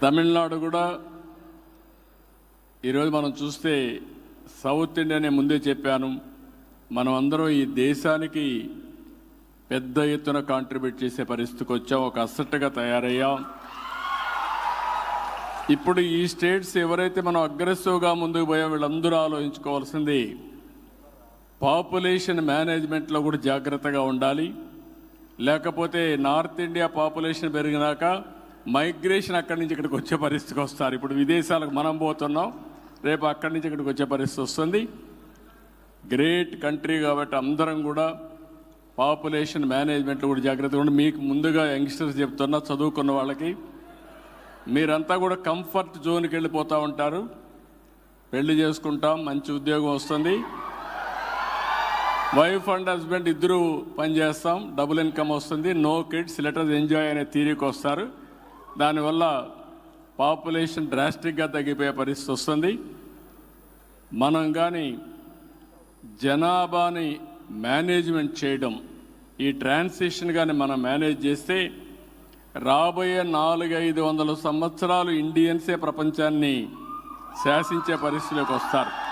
తమిళనాడు కూడా ఈరోజు మనం చూస్తే సౌత్ ఇండియా నేను ముందే చెప్పాను మనం అందరం ఈ దేశానికి పెద్ద ఎత్తున కాంట్రిబ్యూట్ చేసే పరిస్థితికి వచ్చాం ఒక అసెట్గా తయారయ్యాం. ఇప్పుడు ఈ స్టేట్స్ ఎవరైతే మనం అగ్రెసివ్గా ముందుకు పోయాం వీళ్ళందరూ ఆలోచించుకోవాల్సింది పాపులేషన్ మేనేజ్మెంట్లో కూడా జాగ్రత్తగా ఉండాలి. లేకపోతే నార్త్ ఇండియా పాపులేషన్ పెరిగినాక మైగ్రేషన్ అక్కడి నుంచి ఇక్కడికి వచ్చే పరిస్థితికి వస్తారు. ఇప్పుడు విదేశాలకు మనం పోతున్నాం రేపు అక్కడి నుంచి ఇక్కడికి వచ్చే పరిస్థితి వస్తుంది. గ్రేట్ కంట్రీ కాబట్టి అందరం కూడా పాపులేషన్ మేనేజ్మెంట్లో కూడా జాగ్రత్తగా ఉండి మీకు ముందుగా యంగ్స్టర్స్ చెప్తున్నా చదువుకున్న వాళ్ళకి. మీరంతా కూడా కంఫర్ట్ జోన్కి వెళ్ళిపోతూ ఉంటారు. పెళ్ళి చేసుకుంటాం మంచి ఉద్యోగం వస్తుంది. వైఫ్ అండ్ హస్బెండ్ ఇద్దరు పనిచేస్తాం డబుల్ ఇన్కమ్ వస్తుంది. నో కిడ్స్ లెటర్స్ ఎంజాయ్ అనే తీరికి వస్తారు. దానివల్ల పాపులేషన్ డ్రాస్టిక్గా తగ్గిపోయే పరిస్థితి వస్తుంది. మనం కానీ జనాభాని మేనేజ్మెంట్ చేయడం ఈ ట్రాన్సిషన్ కానీ మనం మేనేజ్ చేస్తే రాబోయే నాలుగైదు వందల సంవత్సరాలు ఇండియన్సే ప్రపంచాన్ని శాసించే పరిస్థితిలోకి వస్తారు.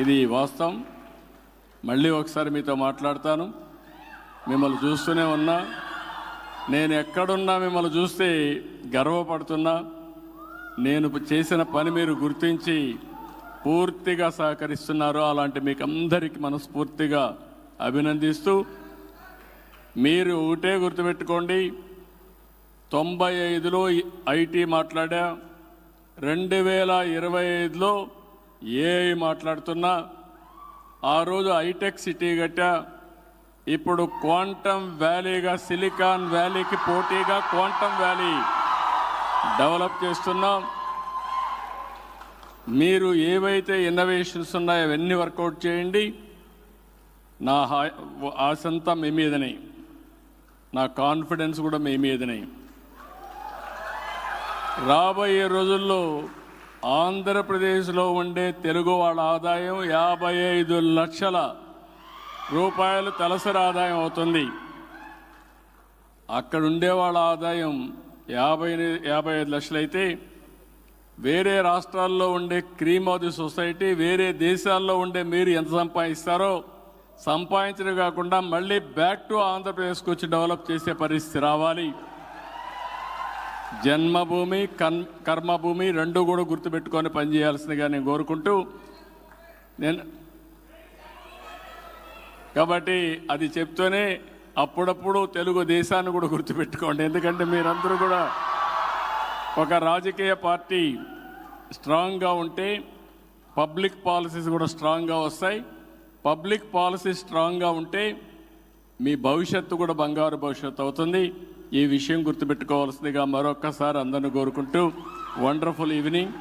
ఇది వాస్తవం. మళ్ళీ ఒకసారి మీతో మాట్లాడతాను. మిమ్మల్ని చూస్తూనే ఉన్నా. నేను ఎక్కడున్నా మిమ్మల్ని చూస్తే గర్వపడుతున్నా. నేను చేసిన పని మీరు గుర్తించి పూర్తిగా సహకరిస్తున్నారు. అలాంటి మీకు అందరికీ మనస్ఫూర్తిగా అభినందిస్తూ మీరు ఒకటే గుర్తుపెట్టుకోండి. తొంభై ఐదులో ఐటీ మాట్లాడా రెండు వేల ఇరవై ఐదులో ఏఐ మాట్లాడుతున్నా ఆ రోజు హైటెక్ సిటీ కట్టా ఇప్పుడు క్వాంటమ్ వ్యాలీగా సిలికాన్ వ్యాలీకి పోటీగా క్వాంటమ్ వ్యాలీ డెవలప్ చేస్తున్నాం. మీరు ఏవైతే ఇన్నోవేషన్స్ ఉన్నాయో అవన్నీ వర్కౌట్ చేయండి. నా ఆశంతా మీ మీదనే. నా కాన్ఫిడెన్స్ కూడా మీ మీదనే. రాబోయే రోజుల్లో ఆంధ్రప్రదేశ్లో ఉండే తెలుగు వాళ్ళ ఆదాయం యాభై ఐదు లక్షల రూపాయలు తలసరి ఆదాయం అవుతుంది. అక్కడ ఉండే వాళ్ళ ఆదాయం యాభై యాభై ఐదు లక్షలైతే వేరే రాష్ట్రాల్లో ఉండే క్రీమ్ ఆఫ్ ది సొసైటీ వేరే దేశాల్లో ఉండే మీరు ఎంత సంపాదిస్తారో సంపాదించడం కాకుండా మళ్ళీ బ్యాక్ టు ఆంధ్రప్రదేశ్కి వచ్చి డెవలప్ చేసే పరిస్థితి రావాలి. జన్మభూమి కన్ కర్మభూమి రెండు కూడా గుర్తుపెట్టుకొని పనిచేయాల్సిందిగా నేను కోరుకుంటూ నేను కాబట్టి అది చెప్తూనే అప్పుడప్పుడు తెలుగు దేశాన్ని కూడా గుర్తుపెట్టుకోండి. ఎందుకంటే మీరందరూ కూడా ఒక రాజకీయ పార్టీ స్ట్రాంగ్గా ఉంటే పబ్లిక్ పాలసీస్ కూడా స్ట్రాంగ్గా వస్తాయి. పబ్లిక్ పాలసీ స్ట్రాంగ్గా ఉంటే మీ భవిష్యత్తు కూడా బంగారు భవిష్యత్తు అవుతుంది. ఈ విషయం గుర్తుపెట్టుకోవాల్సిందిగా మరొక్కసారి అందరిని కోరుకుంటూ వండర్ఫుల్ ఈవినింగ్.